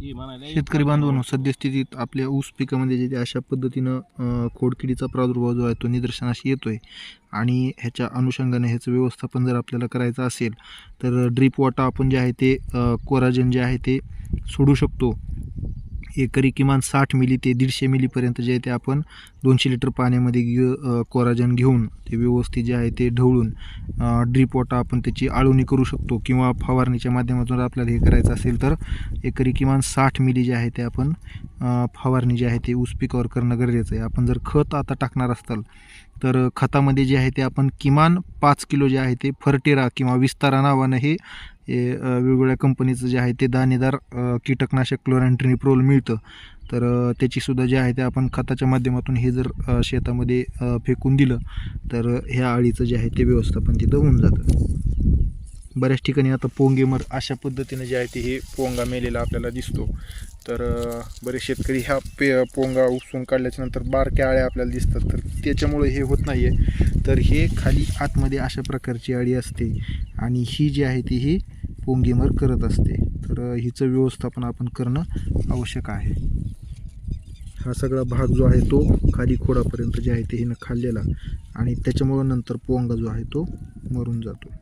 शेतकरी बांधवांनो सद्यस्थितीत आपल्या ऊस पिकामध्ये जे अशा पद्धतीनं खोडकिडीचा प्रादुर्भाव जो आहे तो निदर्शनास येतोय. आणि ह्याच्या अनुषंगाने ह्याचं व्यवस्थापन जर आपल्याला करायचं असेल तर ड्रीप वॉटर आपण जे आहे ते कोराजन जे आहे ते सोडू शकतो. एकरी किमान साठ मिली ते दीडशे मिलीपर्यंत जे आहे ते आपण दोनशे लिटर पाण्यामध्ये घे कोराजन घेऊन ते व्यवस्थित जे आहे ते ढवळून ड्रीप आपण त्याची आळवणी करू शकतो किंवा फवारणीच्या माध्यमातून जर आपल्याला हे करायचं असेल तर एकरी किमान साठ मिली जे आहे ते आपण फवारणी जी आहे ते ऊस पिकावर करणं गरजेचं आहे. आपण जर खत आता टाकणार असाल तर खतामध्ये जे आहे ते आपण किमान पाच किलो जे आहे ते फर्टेरा किंवा विस्तारा नावानं हे वेगवेगळ्या कंपनीचं जे आहे ते दाणेदार कीटकनाशक क्लोरॅन्ट्रिनिप्रोल मिळतं. तर त्याचीसुद्धा जे आहे ते आपण खताच्या माध्यमातून हे जर शेतामध्ये फेकून दिलं तर ह्या अळीचं जे आहे ते व्यवस्थापन तिथं होऊन जातं. बऱ्याच ठिकाणी आता पोंगेमर अशा पद्धतीने जे आहे ते हे पोंगा मेलेला आपल्याला दिसतो. तर बरेच शेतकरी ह्या पे पोंगा उपसून काढल्याच्यानंतर बारक्या आळ्या आपल्याला दिसतात. तर त्याच्यामुळे हे होत नाही आहे तर हे खाली आतमध्ये अशा प्रकारची आळी असते आणि ही जी आहे ती ही पोंगेमर करत असते. तर हिचं व्यवस्थापन आपण करणं आवश्यक आहे. हा सगळा भाग जो आहे तो खाली खोडापर्यंत जे आहे ते हिनं खाल्लेला आणि त्याच्यामुळं नंतर पोंगा जो आहे तो मरून जातो.